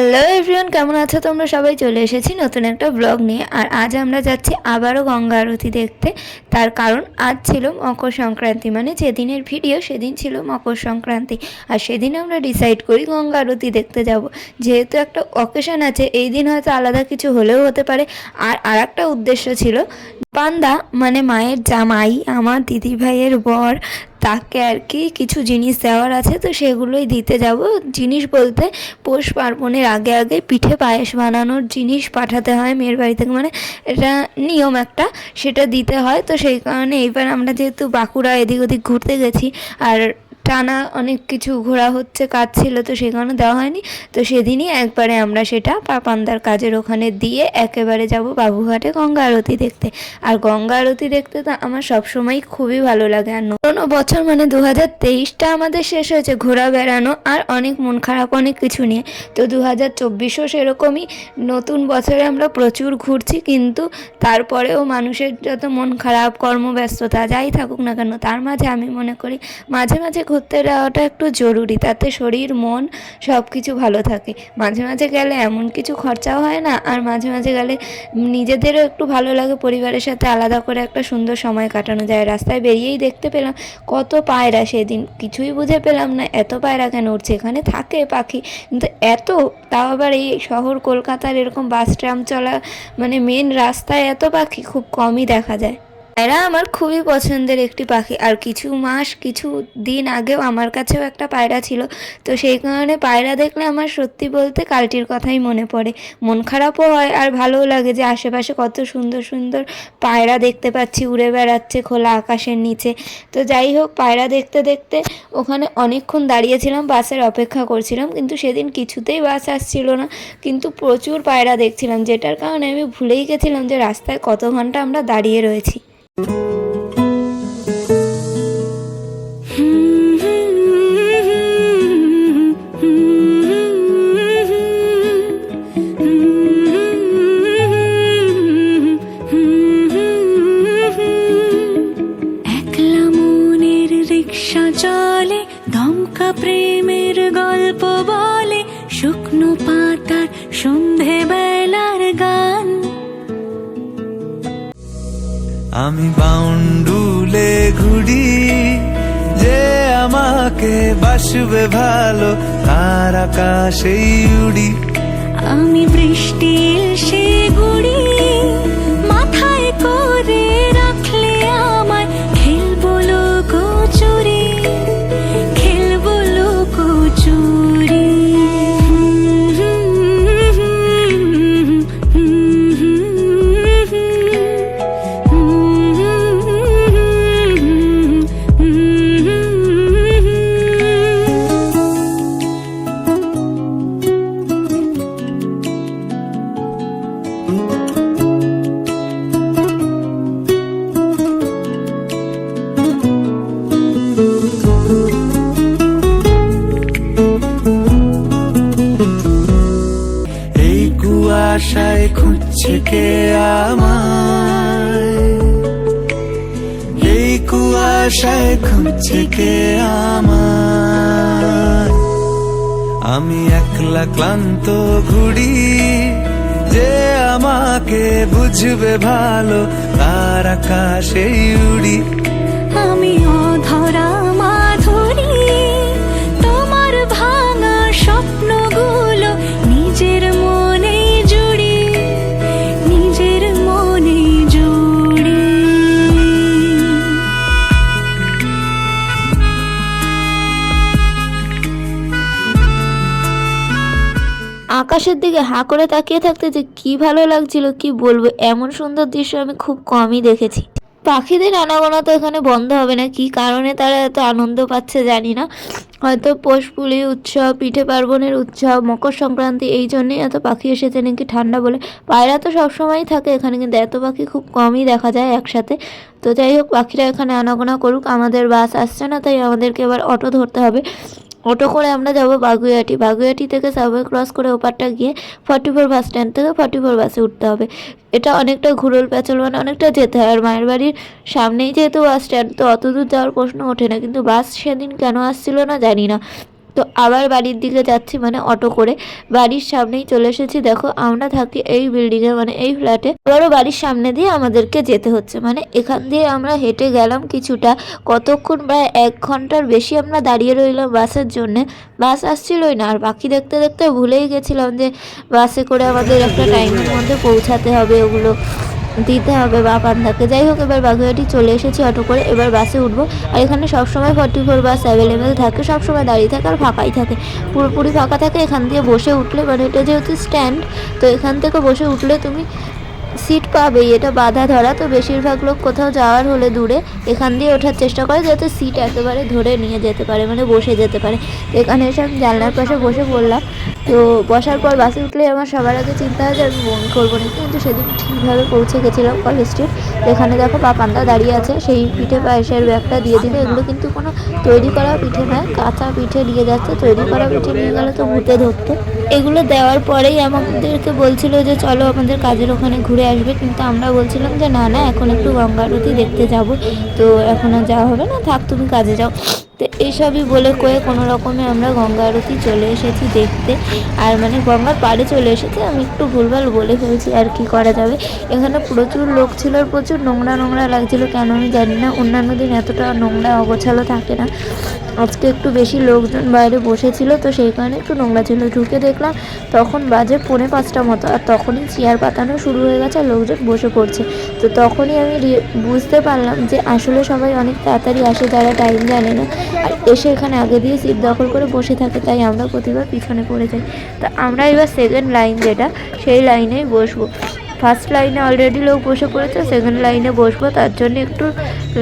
Hello everyone, কেমন আছো তোমরা? সবাই চলে এসেছি নতুন একটা ব্লগ নিয়ে। আর আজ আমরা যাচ্ছি আবারও গঙ্গা আরতি দেখতে। তার কারণ, আজ ছিল মকর সংক্রান্তি। মানে যেদিনের ভিডিও সেদিন ছিল মকর সংক্রান্তি। আর সেদিন আমরা ডিসাইড করি গঙ্গা আরতি দেখতে যাব। যেহেতু একটা অকেশন আছে, এই দিন হয়তো আলাদা কিছু হলেও হতে পারে। আর আর একটা উদ্দেশ্য ছিল পান্দা মানে মায়ের জামাই, আমার দিদি ভাইয়ের বর তাকে আর কি কিছু জিনিস দেওয়ার আছে, তো সেগুলোই দিতে যাব। জিনিস বলতে পৌষ পার্বণের আগে আগে পিঠে পায়েস বানানোর জিনিস পাঠাতে হয় মেয়ের বাড়ি থেকে। মানে এটা নিয়ম একটা, সেটা দিতে হয়। তো সেই কারণে এইবার আমরা যেহেতু বাঁকুড়া এদিক ওদিক ঘুরতে গেছি, আর টানা অনেক কিছু ঘোরা হচ্ছে, কাজ ছিল তো সেখানে দেওয়া হয়নি। তো সেদিনই একবারে আমরা সেটা পাপান্দার কাজের ওখানে দিয়ে একেবারে যাব বাবুঘাটে গঙ্গা আরতি দেখতে। আর গঙ্গা আরতি দেখতে তো আমার সবসময়ই খুবই ভালো লাগে। আর পুরোনো বছর মানে দু হাজার তেইশটা আমাদের শেষ হয়েছে ঘোরা বেড়ানো আর অনেক মন খারাপ অনেক কিছু নিয়ে। তো দু হাজার চব্বিশও সেরকমই। নতুন বছরে আমরা প্রচুর ঘুরছি কিন্তু তারপরেও মানুষের যত মন খারাপ, কর্মব্যস্ততা, যাই থাকুক না কেন, তার মাঝে আমি মনে করি মাঝে মাঝে ঘুরতে যাওয়াটা একটু জরুরি, তাতে শরীর, মন সব কিছু ভালো থাকে। মাঝে মাঝে গেলে এমন কিছু খরচাও হয় না, আর মাঝে মাঝে গেলে নিজেদেরও একটু ভালো লাগে, পরিবারের সাথে আলাদা করে একটা সুন্দর সময় কাটানো যায়। রাস্তায় বেরিয়েই দেখতে পেলাম, কত পায়রা সেদিন, কিছুই বুঝে পেলাম না, এত পায়রা কেন উঠছে? এখানে থাকে পাখি, কিন্তু এত, তাও আবার এই শহর কলকাতার এরকম বাস ট্রাম চলা মানে মেন রাস্তায় এত পাখি, খুব কমই দেখা যায়। পায়রা আমার খুবই পছন্দের একটি পাখি। আর কিছু মাস, কিছু দিন আগেও আমার কাছেও একটা পায়রা ছিল। তো সেই কারণে পায়রা দেখলে আমার সত্যি বলতে কালটির কথাই মনে পড়ে। মন খারাপও হয় আর ভালোও লাগে যে আশেপাশে কত সুন্দর সুন্দর পায়রা দেখতে পাচ্ছি। উড়ে বেড়াচ্ছে খোলা আকাশের নিচে। তো যাই হোক, পায়রা দেখতে দেখতে ওখানে অনেকক্ষণ দাঁড়িয়েছিলাম, বাসের অপেক্ষা করছিলাম। কিন্তু সেদিন কিছুতেই বাস আসছিল না। কিন্তু প্রচুর পায়রা দেখছিলাম, যেটার কারণে আমি ভুলেই গেছিলাম যে রাস্তায় কত ঘণ্টা আমরা দাঁড়িয়ে রয়েছি। একলা আমি বাউন্ডুলে ঘুরি যে আমাকে বাসবে ভালো তার আকাশেই উড়ি। আমি বৃষ্টি সে গুড়ি খুঁজছে আমার। আমি একলা ক্লান্ত ঘুড়ি যে আমাকে বুঝবে ভালো তার আকাশে উড়ি। আকাশের দিকে হাঁ করে তাকিয়ে থাকতে যে কি ভালো লাগছিল, কি বলব, এমন সুন্দর দৃশ্য আমি খুব কমই দেখেছি। পাখিদের আনাগোনা তো এখানে বন্ধ হবে না, কি কারণে তারা এত আনন্দ পাচ্ছে জানি না। হয়তো পোষপুলি উৎসব, পিঠে পার্বণের উৎসব, মকর সংক্রান্তি, এই জন্যই এত পাখি এসেছে নাকি ঠান্ডা বলে। পায়রা তো সবসময়ই থাকে এখানে, কিন্তু এত পাখি খুব কমই দেখা যায় একসাথে। তো যাই হোক, পাখিরা এখানে আনাগোনা করুক, আমাদের বাস আসছে না, তাই আমাদেরকে এবার অটো ধরতে হবে। অটো করে আমরা যাব বাগুইয়াটি। বাগুইয়াটি থেকে সাবওয়ে ক্রস করে ওপারটা গিয়ে ফর্টি ফোর বাস স্ট্যান্ড থেকে ফর্টি ফোর বাসে উঠতে হবে। এটা অনেকটা ঘুরল প্যাচল মানে অনেকটা যেতে হয়। আর মায়ের বাড়ির সামনেই যেহেতু বাস স্ট্যান্ড তো অত দূর যাওয়ার প্রশ্ন ওঠে না। কিন্তু বাস সেদিন কেন আসছিল না জানি না। তো আবার বাড়ির দিকে যাচ্ছি মানে অটো করে। বাড়ির সামনেই চলে এসেছি। দেখো, আমরা থাকি এই বিল্ডিং বিল্ডিংয়ে মানে এই ফ্ল্যাটে আবারও বাড়ির সামনে দিয়ে আমাদেরকে যেতে হচ্ছে। মানে এখান দিয়ে আমরা হেঁটে গেলাম কিছুটা। কতক্ষণ? প্রায় এক ঘণ্টার বেশি আমরা দাঁড়িয়ে রইলাম বাসের জন্যে। বাস আসছিলই না। আর বাকি দেখতে দেখতে ভুলেই গেছিলাম যে বাসে করে আমাদের একটা টাইমের মধ্যে পৌঁছাতে হবে ওগুলো। দিতে হবে বা পান্ডাকে যাই হোক, এবার বাঘুয়াটি চলে এসেছি অটো করে। এবার বাসে উঠবো। আর এখানে সবসময় ফর্টি ফোর বাস অ্যাভেলেবেল থাকে। সবসময় দাঁড়িয়ে থাকে আর ফাঁকাই থাকে। পুরোপুরি ফাঁকা থাকে। এখান দিয়ে বসে উঠলে মানে এটা যেহেতু স্ট্যান্ড তো এখান থেকে বসে উঠলে তুমি সিট পাবেই, এটা বাধা ধরা। তো বেশিরভাগ লোক কোথাও যাওয়ার হলে দূরে এখান দিয়ে ওঠার চেষ্টা করে যাতে সিট একেবারে ধরে নিয়ে যেতে পারে মানে বসে যেতে পারে। এখানে এসে আমি জানলার পাশে বসে পড়লাম। তো বসার পর বাসে উঠলে আমার সবার আগে চিন্তা হয় যে আমি বমি করব না কিন্তু সেদিন ঠিকভাবে পৌঁছে গেছিলাম কলেজ স্ট্রিট এখানে দেখো পাপানদা দাঁড়িয়ে আছে, সেই পিঠে পায়েসের ব্যাগটা দিয়ে দিলে। এগুলো কিন্তু কোনো তৈরি করা পিঠে নয়, কাঁচা পিঠে নিয়ে যাচ্ছে। তৈরি করা পিঠে নিয়ে গেলে তো ভূতে ধরতো। এগুলো দেওয়ার পরেই আমাদেরকে বলছিল যে, চলো আমাদের কাজের ওখানে ঘুরে আসবে। কিন্তু আমরা বলছিলাম যে, না না, এখন একটু গঙ্গা আরতি দেখতে যাব। তো এখন আর যাওয়া হবে না। থাক, তুমি কাজে যাও। তো এইসবই বলে কয়ে কোনো রকমে আমরা গঙ্গা আরতি চলে এসেছি দেখতে। আর মানে গঙ্গার পাড়ে চলে এসেছি। আমি একটু ভুলভাল বলে ফেলছি আর কি করা যাবে। এখানে প্রচুর লোক ছিল আর প্রচুর নোংরা নোংরা লাগছিল। কেন আমি জানি না। অন্যান্য দিন এতটা নোংরা অগোছালো থাকে না। আজকে একটু বেশি লোকজন বাইরে বসেছিল, তো সেই কারণে একটু নোংরা ছিল। ঢুকে দেখলাম তখন বাজে পৌনে পাঁচটা মতো, আর তখনই চেয়ার পাতানো শুরু হয়ে গেছে আর লোকজন বসে পড়ছে। তো তখনই আমি বুঝতে পারলাম যে আসলে সবাই অনেক তাড়াতাড়ি আসে, যারা টাইম জানে না। আর এসে এখানে আগে দিয়ে সিট দখল করে বসে থাকে, তাই আমরা প্রতিবার পিছনে পড়ে যাই। তা আমরা এবার সেকেন্ড লাইন যেটা, সেই লাইনেই বসবো। ফার্স্ট লাইনে অলরেডি লোক বসে পড়েছে সেকেন্ড লাইনে বসবো, তার জন্য একটু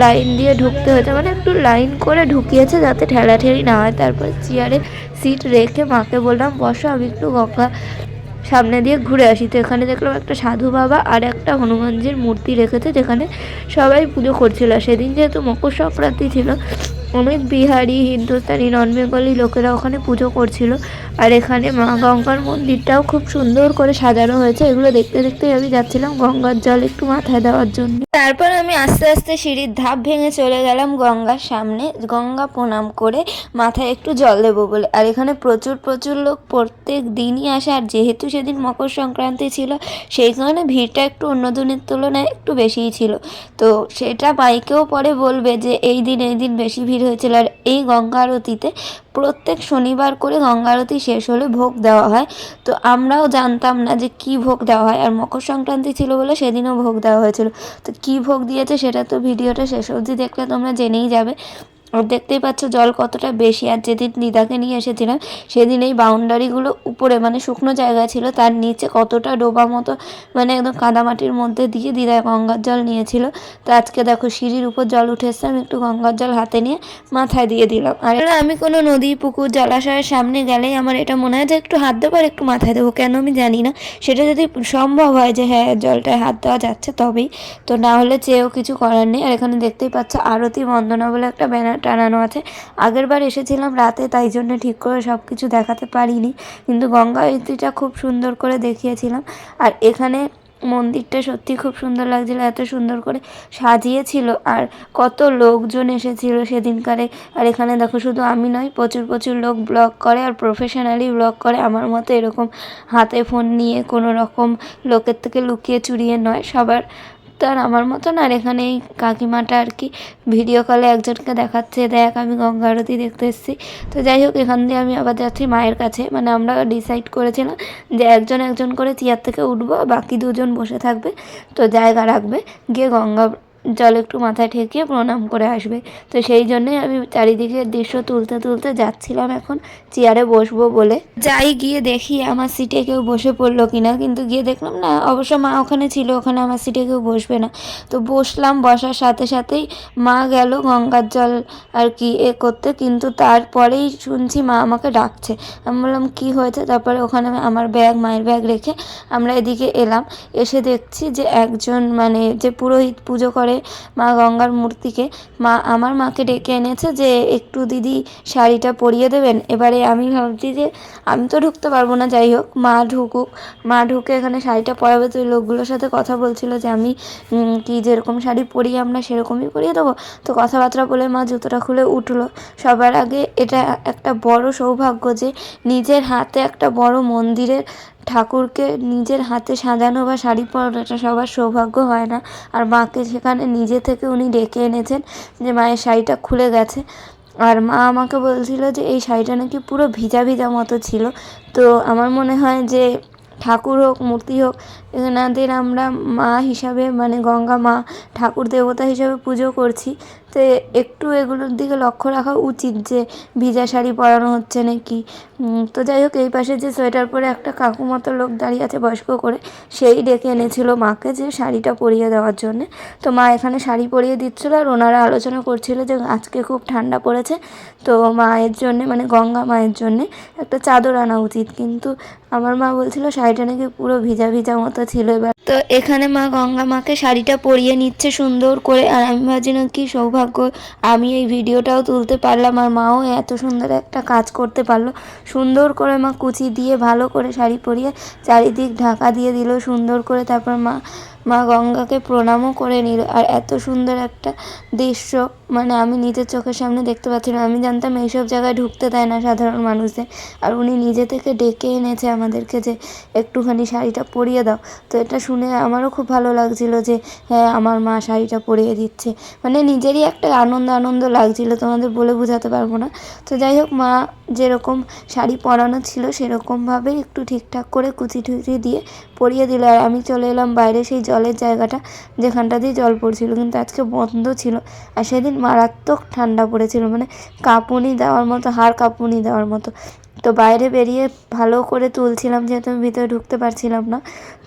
লাইন দিয়ে ঢুকতে হয়েছে। মানে একটু লাইন করে ঢুকিয়েছে যাতে ঠেলাঠেলি না হয়। তারপরে চেয়ারে সিট রেখে মাকে বললাম, বসো, আমি একটু গঙ্গা সামনে দিয়ে ঘুরে আসি। তো এখানে দেখলাম একটা সাধু বাবা আর একটা হনুমানজির মূর্তি রেখেছে, যেখানে সবাই পুজো করছিল। সেদিন যেহেতু মকর সংক্রান্তি ছিল অনেক বিহারি হিন্দুস্তানি নন বেঙ্গলি লোকেরা ওখানে পুজো করছিল। আর এখানে মা গঙ্গার মন্দিরটাও খুব সুন্দর করে সাজানো হয়েছে। এগুলো দেখতে দেখতে আমি যাচ্ছিলাম গঙ্গার জল একটু মাথায় দেওয়ার জন্য। তারপর আমি আস্তে আস্তে সিঁড়ির ধাপ ভেঙে চলে গেলাম গঙ্গার সামনে। গঙ্গা প্রণাম করে মাথায় একটু জল দেবো বলে। আর এখানে প্রচুর প্রচুর লোক প্রত্যেক দিনই আসে। আর যেহেতু সেদিন মকর সংক্রান্তি ছিল, সেই কারণে ভিড়টা একটু অন্য দিনের তুলনায় একটু বেশিই ছিল। তো সেটা বাইকেও পরে বলবে যে, এই দিন এই দিন বেশি ভিড় হয়েছিল। আর এই গঙ্গা আরতিতে প্রত্যেক শনিবার করে গঙ্গা আরতি শেষ হলে ভোগ দেওয়া হয়। তো আমরাও জানতাম না যে কি ভোগ দেওয়া হয়। আর মকর সংক্রান্তি ছিল বলে সেদিনও ভোগ দেওয়া হয়েছিল। তো কি ভোগ দিয়েছে সেটা তো ভিডিওটা শেষ অবধি দেখলে তোমরা জেনেই যাবে। দেখতেই পাচ্ছ জল কতটা বেশি। আর যেদিন দিদাকে নিয়ে এসেছিলাম, সেদিন এই বাউন্ডারিগুলো উপরে মানে শুকনো জায়গা ছিল, তার নিচে কতটা ডোবা মতো মানে একদম কাদামাটির মধ্যে দিয়ে দিদা গঙ্গার জল নিয়েছিল। তো আজকে দেখো সিঁড়ির উপর জল উঠে এসছে, আমি একটু গঙ্গার জল হাতে নিয়ে মাথায় দিয়ে দিলাম। আর আমি কোনো নদী, পুকুর, জলাশয়ের সামনে গেলেই আমার এটা মনে হয় যে একটু হাত দেবো আর একটু মাথায় দেবো, কেন আমি জানি না। সেটা যদি সম্ভব হয় যে হ্যাঁ জলটায় হাত দেওয়া যাচ্ছে তবেই। তো না হলে চেয়েও কিছু করার নেই। আর এখানে দেখতেই পাচ্ছ আরতি বন্দনা বলে একটা ব্যানার টানানো আছে। আগের বার এসেছিলাম রাতে, তাই জন্য ঠিক করে সব কিছু দেখাতে পারিনি। কিন্তু গঙ্গা আরতিটা খুব সুন্দর করে দেখিয়েছিলাম। আর এখানে মন্দিরটা সত্যি খুব সুন্দর লাগছিল, এত সুন্দর করে সাজিয়েছিল। আর কত লোকজন এসেছিল সেদিনকারে। আর এখানে দেখো, শুধু আমি নয় প্রচুর প্রচুর লোক ব্লগ করে আর প্রফেশনালি ব্লগ করে। আমার মতো এরকম হাতে ফোন নিয়ে কোনো রকম লোকের থেকে লুকিয়ে চুরিয়ে নয়, সবার তার আমার মতন। আর এখানে এই কাকিমাটা আর কি ভিডিও কলে একজনকে দেখাচ্ছে। দেখ, আমি গঙ্গা আরতি দেখতে এসেছি। তো যাই হোক, এখান দিয়ে আমি আবার যাচ্ছি মায়ের কাছে। মানে আমরা ডিসাইড করেছিলাম যে একজন একজন করে চেয়ার থেকে উঠবো, বাকি দুজন বসে থাকবে। তো জায়গা রাখবে। গিয়ে গঙ্গা জল একটু মাথায় ঠেকিয়ে প্রণাম করে আসবে। তো সেই জন্যই আমি চারিদিকে দৃশ্য তুলতে তুলতে যাচ্ছিলাম এখন চেয়ারে বসবো বলে। যাই গিয়ে দেখি আমার সিটে কেউ বসে পড়ল কিনা, কিন্তু গিয়ে দেখলাম না, অবশ্য মা ওখানে ছিল, ওখানে আমার সিটে কেউ বসবে না। তো বসলাম, বসার সাথে সাথেই মা গেল গঙ্গার জল আর কি এ করতে, কিন্তু তারপরেই শুনছি মা আমাকে ডাকছে। আমি বললাম, কী হয়েছে? তারপরে ওখানে আমার ব্যাগ, মায়ের ব্যাগ রেখে আমরা এদিকে এলাম। এসে দেখছি যে একজন মানে যে পুরোহিত পুজো করে পরে মা গঙ্গার মূর্তিকে। মা, আমার মাকে ডেকে এনেছে যে, একটু দিদি শাড়িটা পরিয়ে দেবেন। এবারে আমি ভাবছি যে, আমি তো ঢুকতে পারব না, যাই হোক, মা ঢুকুক। মা ঢুকে এখানে শাড়িটা পরাবে। তো লোকগুলোর সাথে কথা বলছিল যে, আমি কি যেরকম শাড়ি পরি আমরা, সেরকমই পরিয়ে দেবো। তো কথাবার্তা বলে মা জুতোটা খুলে উঠল। সবার আগে এটা একটা বড় সৌভাগ্য যে, নিজের হাতে একটা বড় মন্দিরের ঠাকুরকে নিজের হাতে সাজানো বা শাড়ি পরানোটা সবার সৌভাগ্য হয় না। আর মাকে সেখানে নিজে থেকে উনি ডেকে এনেছেন যে, মায়ের শাড়িটা খুলে গেছে। আর মা আমাকে বলছিল যে, এই শাড়িটা নাকি পুরো ভিজা ভিজা মতো ছিল। তো আমার মনে হয় যে, ঠাকুর হোক, মূর্তি হোক এনাদের আমরা মা হিসাবে মানে গঙ্গা মা ঠাকুর দেবতা হিসাবে পুজো করছি। তো একটু এগুলোর দিকে লক্ষ্য রাখা উচিত যে ভিজা শাড়ি পরানো হচ্ছে নাকি। তো যাই হোক, এই পাশে যে সোয়েটার পরে একটা কাকু মতো লোক দাঁড়িয়ে আছে বয়স্ক করে, সেই ডেকে এনেছিল মাকে যে শাড়িটা পরিয়ে দেওয়ার জন্যে। তো মা এখানে শাড়ি পরিয়ে দিচ্ছিল আর ওনারা আলোচনা করছিল যে আজকে খুব ঠান্ডা পড়েছে। তো মায়ের জন্যে মানে গঙ্গা মায়ের জন্যে একটা চাদর আনা উচিত। কিন্তু আমার মা বলছিল শাড়িটা নাকি পুরো ভিজা ভিজা মতো ছিল এবার। তো এখানে মা গঙ্গা মাকে শাড়িটা পরিয়ে নিচ্ছে সুন্দর করে, আর আমি ভাবছি না কি সৌভাগ্য, আমি এই ভিডিওটাও তুলতে পারলাম, আর মাও এত সুন্দর একটা কাজ করতে পারল। সুন্দর করে মা কুচি দিয়ে ভালো করে শাড়ি পরিয়ে চারিদিক ঢাকা দিয়ে দিল, সুন্দর করে তারপর মা মা গঙ্গাকে প্রণামও করে নিল। আর এত সুন্দর একটা দৃশ্য মানে আমি নিজের চোখের সামনে দেখতে পাচ্ছিলাম আমি জানতাম এইসব জায়গায় ঢুকতে দেয় না সাধারণ মানুষদের। আর উনি নিজে থেকে ডেকে এনেছে আমাদেরকে যে, একটুখানি শাড়িটা পরিয়ে দাও। তো এটা শুনে আমারও খুব ভালো লাগছিল যে হ্যাঁ আমার মা শাড়িটা পরিয়ে দিচ্ছে। মানে নিজেরই একটা আনন্দ আনন্দ লাগছিল, তোমাদের বলে বোঝাতে পারব না। তো যাই হোক, মা যেরকম শাড়ি পরানো ছিল সেরকমভাবে একটু ঠিকঠাক করে কুচি টুচি দিয়ে পরিয়ে দিল আর আমি চলে এলাম বাইরে সেই জলের জায়গাটা যেখানটা দিয়ে জল পড়ছিল। কিন্তু আজকে বন্ধ ছিল আর সেদিন মারাত্মক ঠান্ডা পড়েছিল। মানে কাঁপুনি দেওয়ার মতো, হাড় কাঁপুনি দেওয়ার মতো। তো বাইরে বেরিয়ে ভালো করে তুলছিলাম যেহেতু আমি ভিতরে ঢুকতে পারছিলাম না।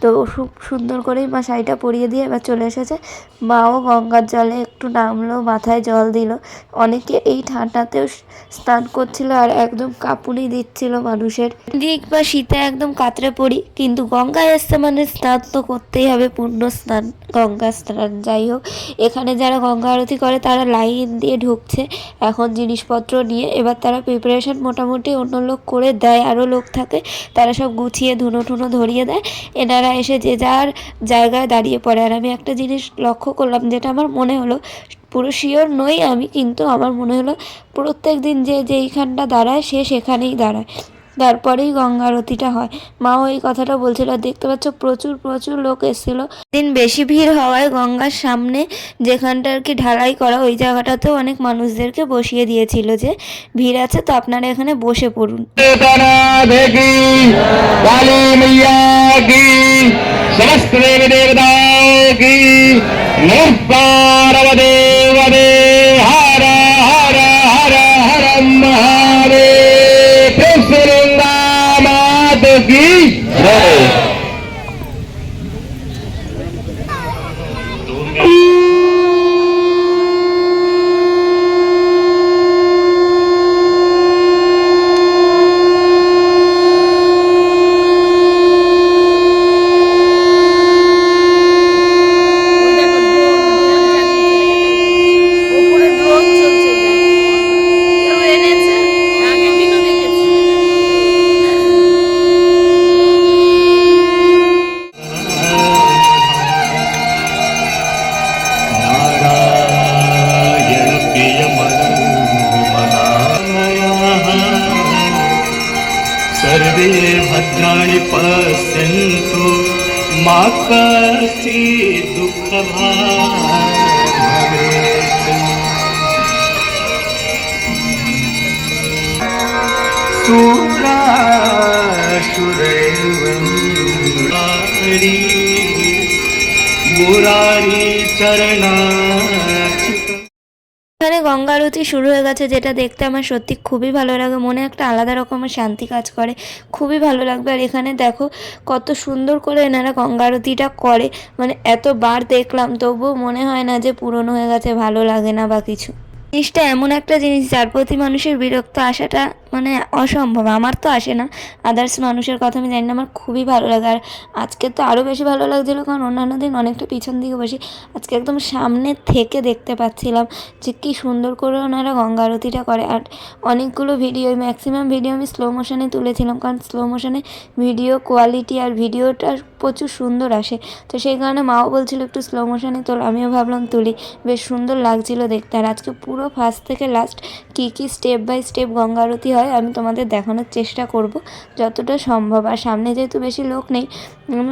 তো খুব সুন্দর করেই মা শাড়িটা পরিয়ে দিয়ে এবার চলে এসেছে। মাও গঙ্গার জলে একটু নামলো, মাথায় জল দিল। অনেকে এই ঠান্ডাতেও স্নান করছিল আর একদম কাঁপুনি দিচ্ছিল মানুষের। দিক বা শীতে একদম কাতরে পড়ি, কিন্তু গঙ্গায় এসছে মানে স্নান তো করতেই হবে, পূর্ণ স্নান, গঙ্গা স্নান। যাই হোক, এখানে যারা গঙ্গা আরতি করে তারা লাইন দিয়ে ঢুকছে। এখন জিনিসপত্র নিয়ে এবার তারা প্রিপারেশন মোটামুটি অন্য লোক করে দেয় আরও লোক থাকে, তারা সব গুছিয়ে ধুনো ঠুনো ধরিয়ে দেয়। এনারা এসে যে যার জায়গায় দাঁড়িয়ে পড়ে। আর আমি একটা জিনিস লক্ষ্য করলাম, যেটা আমার মনে হলো, পুরো শিওর নই আমি, কিন্তু আমার মনে হলো প্রত্যেক দিন যে যেইখানটা দাঁড়ায় সে সেখানেই দাঁড়ায়। তারপরেই গঙ্গা আরতিটা হয়। মা ওই কথাটা বলছিল, দেখতে পাচ্ছ প্রচুর প্রচুর লোক এসেছিল। দিন বেশি ভিড় হওয়ায় গঙ্গার সামনে যেখানটা আর কি ঢালাই করা ওই জায়গাটাতেও অনেক মানুষদেরকে বসিয়ে দিয়েছিল যে, ভিড় আছে তো আপনারা এখানে বসে পড়ুন। সমস্ত কি? গঙ্গা শুরু হয়ে গেছে যেটা দেখতে আমার সত্যি খুবই ভালো লাগে। মনে একটা আলাদা রকমের শান্তি কাজ করে। খুবই ভালো লাগবে। আর এখানে দেখো কত সুন্দর করে এনারা গঙ্গারতিটা করে। মানে এতবার দেখলাম, তবুও মনে হয় না যে পুরনো হয়ে গেছে, ভালো লাগে না বা কিছু। জিনিসটা এমন একটা জিনিস যার প্রতি মানুষের বিরক্ত আসাটা মানে অসম্ভব। আমার তো আসে না। আদার্স মানুষের কথা আমি জানি না। আমার খুবই ভালো লাগে। আর আজকে তো আরও বেশি ভালো লাগছিল কারণ অন্যান্য দিন অনেকটা পিছন দিকে বসি আজকে একদম সামনে থেকে দেখতে পাচ্ছিলাম যে কী সুন্দর করে ওনারা গঙ্গা আরতিটা করে। আর অনেকগুলো ভিডিও ম্যাক্সিমাম ভিডিও আমি স্লো মোশনে তুলেছিলাম কারণ স্লো মোশনে ভিডিও কোয়ালিটি আর ভিডিওটা প্রচুর সুন্দর আসে। তো সেই কারণে মাও বলছিল একটু স্লো মোশনে তোল, আমিও ভাবলাম তুলি। বেশ সুন্দর লাগছিল দেখতে। আর আজকে পুরো ফার্স্ট থেকে লাস্ট কী কী step by step Ganga Aarti হয়, আমি তোমাদের দেখানোর চেষ্টা করব যতটা সম্ভব। আর সামনে যেহেতু বেশি লোক নেই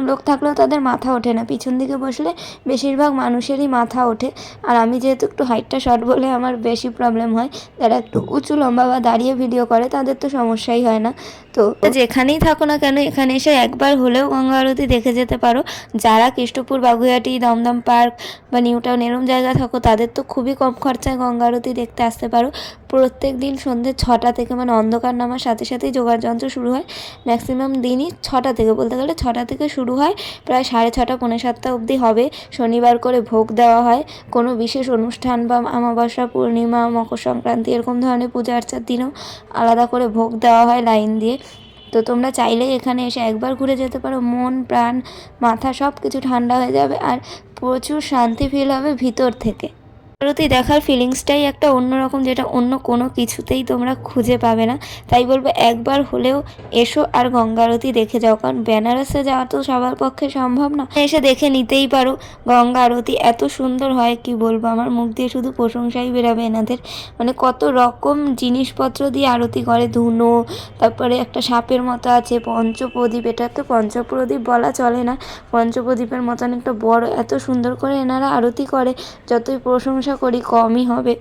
লোক থাকলেও তাদের মাথা ওঠে না। পিছন দিকে বসলে বেশিরভাগ মানুষেরই মাথা ওঠে। আর আমি যেহেতু একটু হাইটটা শর্ট বলে আমার বেশি প্রবলেম হয়, যারা একটু উঁচু লম্বা বা দাঁড়িয়ে ভিডিও করে, তাদের তো সমস্যাই হয় না। তো যেখানেই থাকো না কেন, এখানে এসে একবার হলেও গঙ্গা আরতি দেখে যেতে পারো। যারা কৃষ্ণপুর, বাগুইহাটি, দমদম পার্ক বা নিউ টাউন এরম জায়গা থাকো, তাদের তো খুবই কম খরচায় গঙ্গা আরতি দেখতে আসতে পারো। প্রত্যেক দিন সন্ধ্যে ছটা থেকে মানে অন্ধকার নামার সাথে সাথেই যোগার যন্ত্র শুরু হয়। ম্যাক্সিমাম দিনই ছটা থেকে, বলতে গেলে ছটা থেকে শুরু হয়, প্রায় সাড়ে ছটা, পৌনে সাতটা অবধি হবে। শনিবার করে ভোগ দেওয়া হয়। কোনো বিশেষ অনুষ্ঠান বা অমাবস্যা পূর্ণিমা, মকর সংক্রান্তি এরকম ধরনের পূজা আর্চার দিনেও আলাদা করে ভোগ দেওয়া হয় লাইন দিয়ে। তো তোমরা চাইলেই এখানে এসে একবার ঘুরে যেতে পারো। মন, প্রাণ, মাথা সব কিছু ঠান্ডা হয়ে যাবে আর প্রচুর শান্তি ফিল হবে ভিতর থেকে। আরতি দেখার ফিলিংসটাই একটা অন্যরকম যেটা অন্য কোনো কিছুতেই তোমরা খুঁজে পাবে না। তাই বলব, একবার হলেও এসো আর গঙ্গা আরতি দেখে যাও, কারণ বেনারসে যাওয়া তো সবার পক্ষে সম্ভব না। এসে দেখে নিতেই পারো গঙ্গা আরতি এত সুন্দর হয়, কি বলব? আমার মুখ দিয়ে শুধু প্রশংসাই বেরাবে এনাদের। মানে কত রকম জিনিসপত্র দিয়ে আরতি করে, ধুনো, তারপরে একটা সাপের মতো আছে, পঞ্চপ্রদীপ। এটা তো পঞ্চপ্রদীপ বলা চলে না। পঞ্চপ্রদীপের মতন একটা বড়, এত সুন্দর করে এনারা আরতি করে, যতই প্রশংসা করি কমই হবে।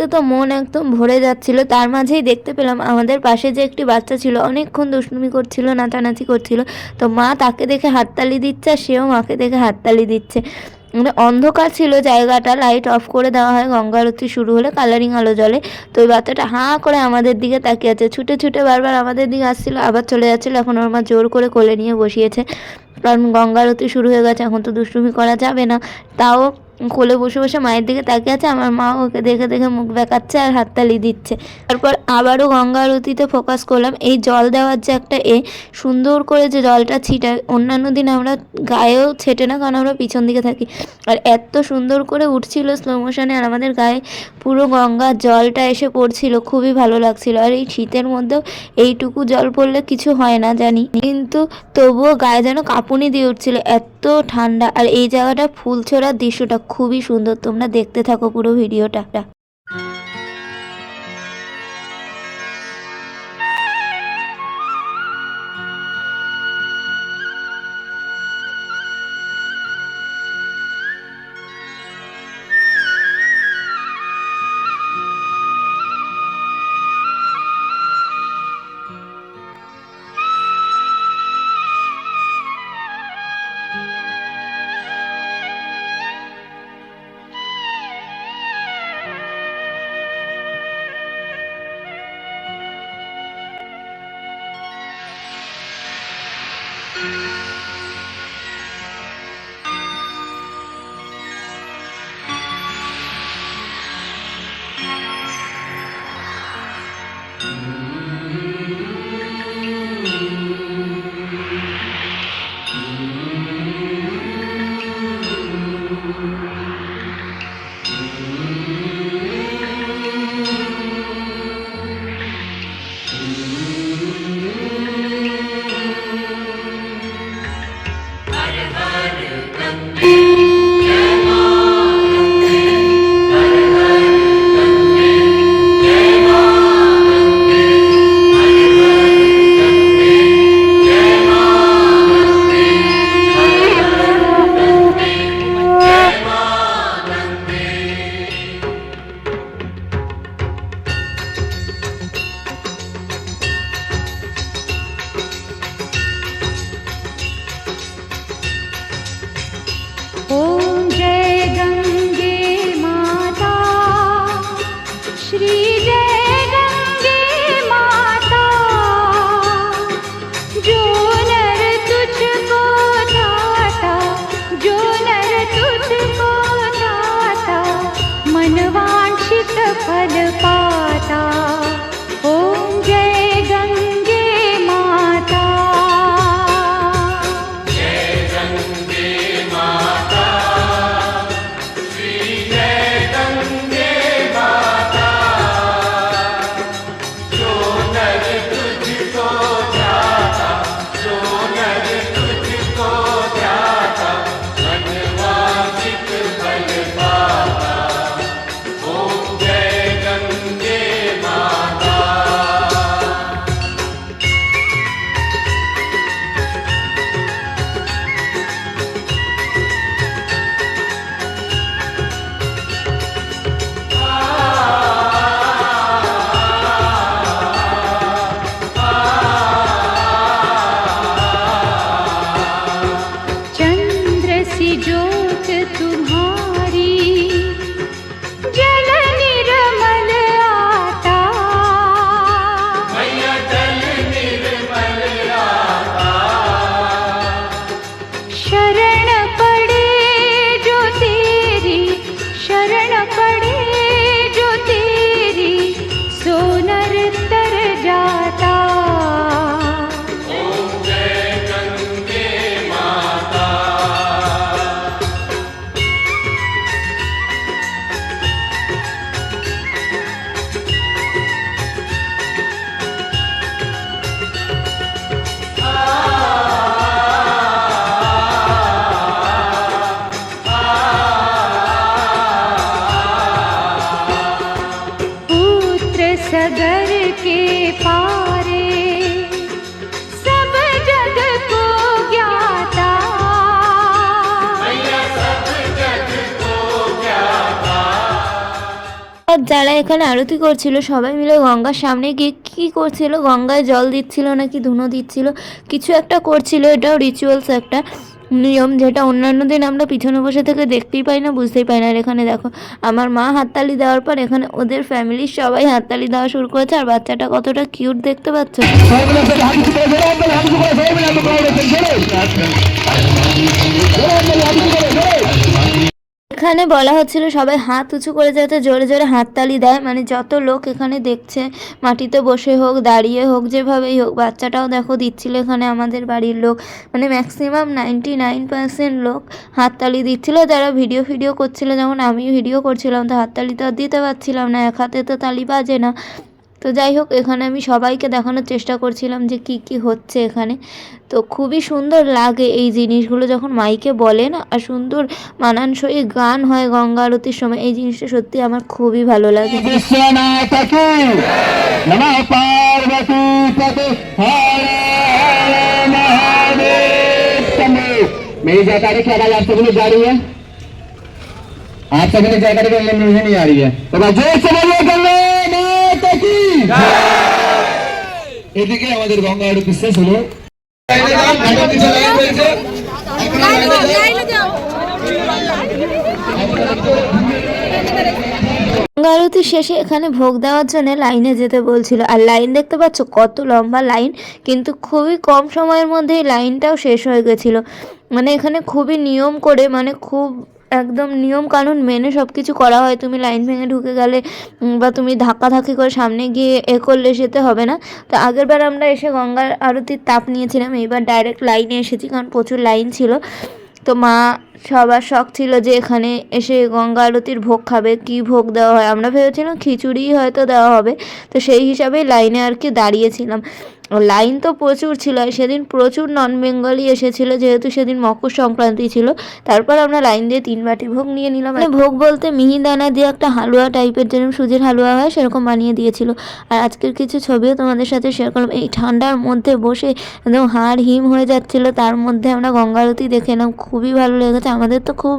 দেখতে তো মন একদম ভরে যাচ্ছিল। তার মাঝেই দেখতে পেলাম আমাদের পাশে যে একটি বাচ্চা ছিল, অনেকক্ষণ দুষ্টুমি করছিল, নাচানাচি করছিল। তো মা তাকে দেখে হাততালি দিচ্ছে আর সেও মাকে দেখে হাততালি দিচ্ছে। মানে অন্ধকার ছিল জায়গাটা, লাইট অফ করে দেওয়া হয়, গঙ্গা আরতি শুরু হলে কালারিং আলো জ্বলে। তো ওই বাচ্চাটা হাঁ করে আমাদের দিকে তাকিয়ে আছে। ছুটে ছুটে বারবার আমাদের দিকে আসছিল, আবার চলে যাচ্ছিল। এখন ওর মা জোর করে কোলে নিয়ে বসিয়েছে। কারণ গঙ্গা আরতি শুরু হয়ে গেছে, এখন তো দুষ্টুমি করা যাবে না। তাও কোলে বসে বসে মায়ের দিকে তাকিয়ে আছে। আমার মা ওকে দেখে দেখে মুখ বেঁকাচ্ছে আর হাততালি দিচ্ছে। তারপর আবারও গঙ্গা আরতিতে ফোকাস করলাম। এই জল দেওয়ার যে একটা এ, সুন্দর করে যে জলটা ছিটায়, অন্যান্য দিন আমরা গায়েও ছেটে না, কারণ আমরা পিছন দিকে থাকি। আর এত সুন্দর করে উঠছিল স্লো মোশনে আর আমাদের গায়ে পুরো গঙ্গার জলটা এসে পড়ছিল। খুবই ভালো লাগছিল। আর এই শীতের মধ্যেও এইটুকু জল পড়লে কিছু হয় না, জানি। কিন্তু তবুও গায়ে যেন কাঁপুনি দিয়ে উঠছিল। এত ঠান্ডা। আর এই জায়গাটা ফুল ছোড়ার দৃশ্যটা খুবই সুন্দর তোমরা দেখতে থাকো পুরো ভিডিওটা। Oh. এখানে আরতি করছিল সবাই মিলে গঙ্গার সামনে গিয়ে কী করছিল গঙ্গায় জল দিচ্ছিল নাকি ধুনো দিচ্ছিল কিছু একটা করছিল এটাও রিচুয়ালস একটা নিয়ম যেটা অন্যান্য দিন আমরা পিছনে বসে থেকে দেখতেই পাই না বুঝতেই পাই না আর এখানে দেখো আমার মা হাততালি দেওয়ার পর এখানে ওদের ফ্যামিলির সবাই হাততালি দেওয়া শুরু করেছে আর বাচ্চাটা কতটা কিউট দেখতে পাচ্ছ এখানে বলা হচ্ছিল সবাই হাত উঁচু করে যাতে জোরে জোরে হাততালি দেয়। মানে যত লোক এখানে দেখছে, মাটিতে বসে হোক, দাঁড়িয়ে হোক, যেভাবেই হোক, বাচ্চাটাও দেখো দিচ্ছিল এখানে আমাদের বাড়ির লোক। মানে ম্যাক্সিমাম নাইনটি নাইন পার্সেন্ট লোক হাততালি দিচ্ছিল। যারা ভিডিও ফিডিও করছিল, যেমন আমি ভিডিও করছিলাম, তো হাততালি তো আর দিতে পারছিলাম না। এক হাতে তো তালি বাজে না। তো যাই হোক এখানে আমি সবাইকে দেখানোর চেষ্টা করছিলাম যে কি কি হচ্ছে এখানে তো খুবই সুন্দর লাগে এই জিনিসগুলো যখন মাইকে বলে না আর সুন্দর মানানসই গান হয় গঙ্গা আরতির সময় এই জিনিসটা সত্যি আমার খুবই ভালো লাগে विश्वनाथकी नमः पार्वती पते हर हर महादेव शंभो मेरी जयकारी की आवाज आप सभी को जा रही है आप सभी ने जयकारी करने में मुझे नहीं आ रही है तो मैं जोर से बोलिए गंगा माता की এদিকে আমাদের গঙ্গা আরতি শেষ হলো গঙ্গা আরতির শেষে এখানে ভোগ দেওয়ার জন্য লাইনে যেতে বলছিল। আর লাইন দেখতে পাচ্ছ কত লম্বা লাইন কিন্তু খুবই কম সময়ের মধ্যেই লাইনটাও শেষ হয়ে গেছিল। মানে এখানে খুবই নিয়ম করে মানে খুব একদম নিয়ম কানুন মেনে সব কিছু করা হয়। তুমি লাইন ভেঙে ঢুকে গেলে বা তুমি ধাক্কাধাক্কি করে সামনে গিয়ে এ করলে সেতে হবে না। তো আগেরবার আমরা এসে গঙ্গার আরতির তাপ নিয়েছিলাম, এইবার ডাইরেক্ট লাইনে এসেছি, কারণ প্রচুর লাইন ছিল। তো মা, সবার শখ ছিল যে এখানে এসে গঙ্গা আরতির ভোগ খাবে, কি ভোগ দেওয়া হয়। আমরা ভেবেছিলাম খিচুড়ি হয়তো দেওয়া হবে। তো সেই হিসাবেই লাইনে আর কি দাঁড়িয়েছিলাম। লাইন তো প্রচুর ছিল সেদিন প্রচুর নন বেঙ্গলি এসেছিল, যেহেতু সেদিন মকর সংক্রান্তি ছিল। তারপর আমরা লাইন দিয়ে তিন বাটি ভোগ নিয়ে নিলাম। মানে ভোগ বলতে মিহিদানা দিয়ে একটা হালুয়া টাইপের যেরকম সুজির হালুয়া হয়, সেরকম বানিয়ে দিয়েছিল। আর আজকের কিছু ছবিও তোমাদের সাথে শেয়ার করলাম। এই ঠান্ডার মধ্যে বসে একদম হাড় হিম হয়ে যাচ্ছিল, তার মধ্যে আমরা গঙ্গা আরতি দেখে এলাম। খুবই ভালো লেগেছে। আমাদের তো খুব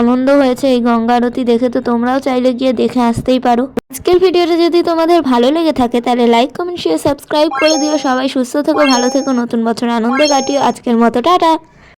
আনন্দ হয়েছে এই গঙ্গা আরতি দেখে, তো তোমরাও চাইলে গিয়ে দেখে আসতেই পারো। আজকের ভিডিওটা যদি তোমাদের ভালো লেগে থাকে, তাহলে লাইক কমেন্ট শেয়ার সাবস্ক্রাইব করে দিও। সবাই সুস্থ থেকো, ভালো থেকো, নতুন বছর আনন্দে কাটিও। আজকের মতো, টাটা!